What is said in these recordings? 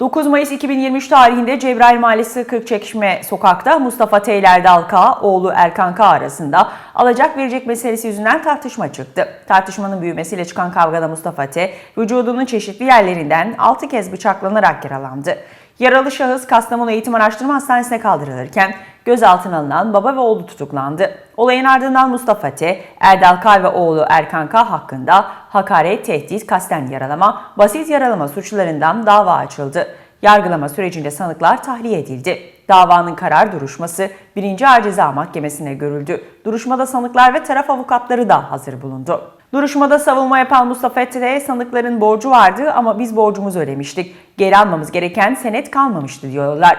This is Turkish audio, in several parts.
9 Mayıs 2023 tarihinde Cebrail Mahallesi Kırkçeşme sokakta Mustafa Teyler Dalka, oğlu Erkan K arasında alacak verecek meselesi yüzünden tartışma çıktı. Tartışmanın büyümesiyle çıkan kavgada Mustafa T, vücudunun çeşitli yerlerinden 6 kez bıçaklanarak yaralandı. Yaralı şahıs Kastamonu Eğitim Araştırma Hastanesi'ne kaldırılırken gözaltına alınan baba ve oğlu tutuklandı. Olayın ardından Mustafa T, Erdal K ve oğlu Erkan K hakkında hakaret, tehdit, kasten yaralama, basit yaralama suçlarından dava açıldı. Yargılama sürecinde sanıklar tahliye edildi. Davanın karar duruşması 1. Ağır Ceza Mahkemesi'ne görüldü. Duruşmada sanıklar ve taraf avukatları da hazır bulundu. Duruşmada savunma yapan Mustafa T. sanıkların borcu vardı ama biz borcumuzu ödemiştik. Geri almamız gereken senet kalmamıştı diyorlar.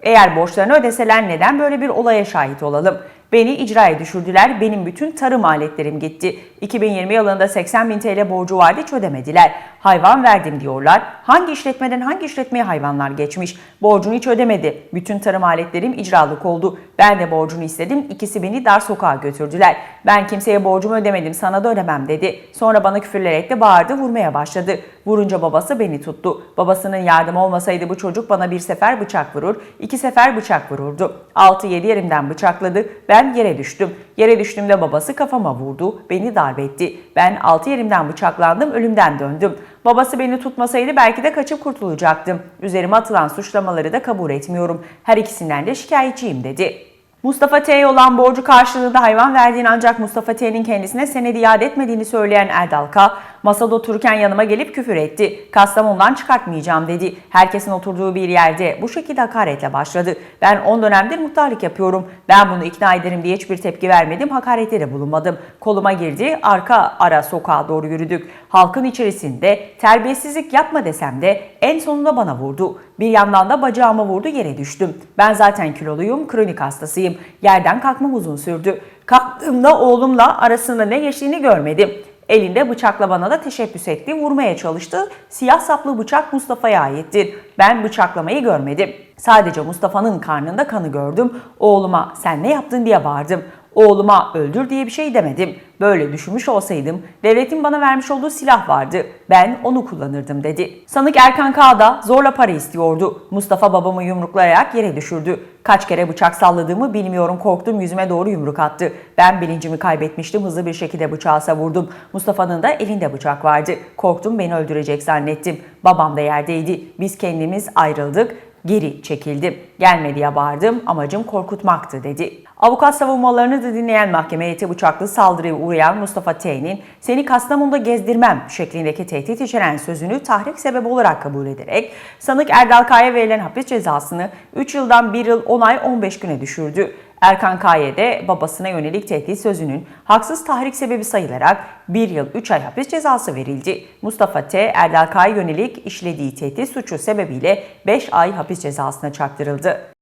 Eğer borçlarını ödeseler neden böyle bir olaya şahit olalım? Beni icraya düşürdüler, benim bütün tarım aletlerim gitti. 2020 yılında 80 bin TL borcu vardı hiç ödemediler. Hayvan verdim diyorlar. Hangi işletmeden hangi işletmeye hayvanlar geçmiş? Borcunu hiç ödemedi. Bütün tarım aletlerim icralık oldu. Ben de borcunu istedim, ikisi beni dar sokağa götürdüler. Ben kimseye borcumu ödemedim, sana da ödemem dedi. Sonra bana küfürlerek de bağırdı, vurmaya başladı. Vurunca babası beni tuttu. Babasının yardımı olmasaydı bu çocuk bana bir sefer bıçak vurur, iki sefer bıçak vururdu. 6-7 yerimden bıçakladı. Ben yere düştüm. Yere düştüğümde babası kafama vurdu, beni darp etti. Ben 6 yerimden bıçaklandım, ölümden döndüm. Babası beni tutmasaydı belki de kaçıp kurtulacaktım. Üzerime atılan suçlamaları da kabul etmiyorum. Her ikisinden de şikayetçiyim dedi. Mustafa T'ye olan borcu karşılığında hayvan verdiğini ancak Mustafa T'nin kendisine senedi iade etmediğini söyleyen Erdal K. masada otururken yanıma gelip küfür etti. Kastamonu'dan çıkartmayacağım dedi. Herkesin oturduğu bir yerde bu şekilde hakaretle başladı. Ben 10 dönemdir muhtarlık yapıyorum. Ben bunu ikna ederim diye hiçbir tepki vermedim. Hakarette de bulunmadım. Koluma girdi. Arka ara sokağa doğru yürüdük. Halkın içerisinde terbiyesizlik yapma desem de en sonunda bana vurdu. Bir yandan da bacağıma vurdu yere düştüm. Ben zaten kiloluyum, kronik hastasıyım. Yerden kalkmam uzun sürdü. Kalktığımda oğlumla arasında ne geçtiğini görmedim. Elinde bıçakla bana da teşebbüs etti, vurmaya çalıştı. Siyah saplı bıçak Mustafa'ya aittir. Ben bıçaklamayı görmedim. Sadece Mustafa'nın karnında kanı gördüm. Oğluma sen ne yaptın diye bağırdım. Oğluma öldür diye bir şey demedim. Böyle düşünmüş olsaydım devletin bana vermiş olduğu silah vardı. Ben onu kullanırdım dedi. Sanık Erkan K. da zorla para istiyordu. Mustafa babamı yumruklayarak yere düşürdü. Kaç kere bıçak salladığımı bilmiyorum korktum yüzüme doğru yumruk attı. Ben bilincimi kaybetmiştim hızlı bir şekilde bıçağı savurdum. Mustafa'nın da elinde bıçak vardı. Korktum beni öldürecek zannettim. Babam da yerdeydi. Biz kendimiz ayrıldık geri çekildim. Gelme diye bağırdım, amacım korkutmaktı dedi. Avukat savunmalarını da dinleyen mahkeme heyeti bıçaklı saldırıya uğrayan Mustafa T'nin seni Kastamonu'da gezdirmem şeklindeki tehdit içeren sözünü tahrik sebebi olarak kabul ederek sanık Erdal Kaya verilen hapis cezasını 3 yıldan 1 yıl 10 ay 15 güne düşürdü. Erkan Kaye de babasına yönelik tehdit sözünün haksız tahrik sebebi sayılarak 1 yıl 3 ay hapis cezası verildi. Mustafa T. Erdal Kaya yönelik işlediği tehdit suçu sebebiyle 5 ay hapis cezasına çarptırıldı.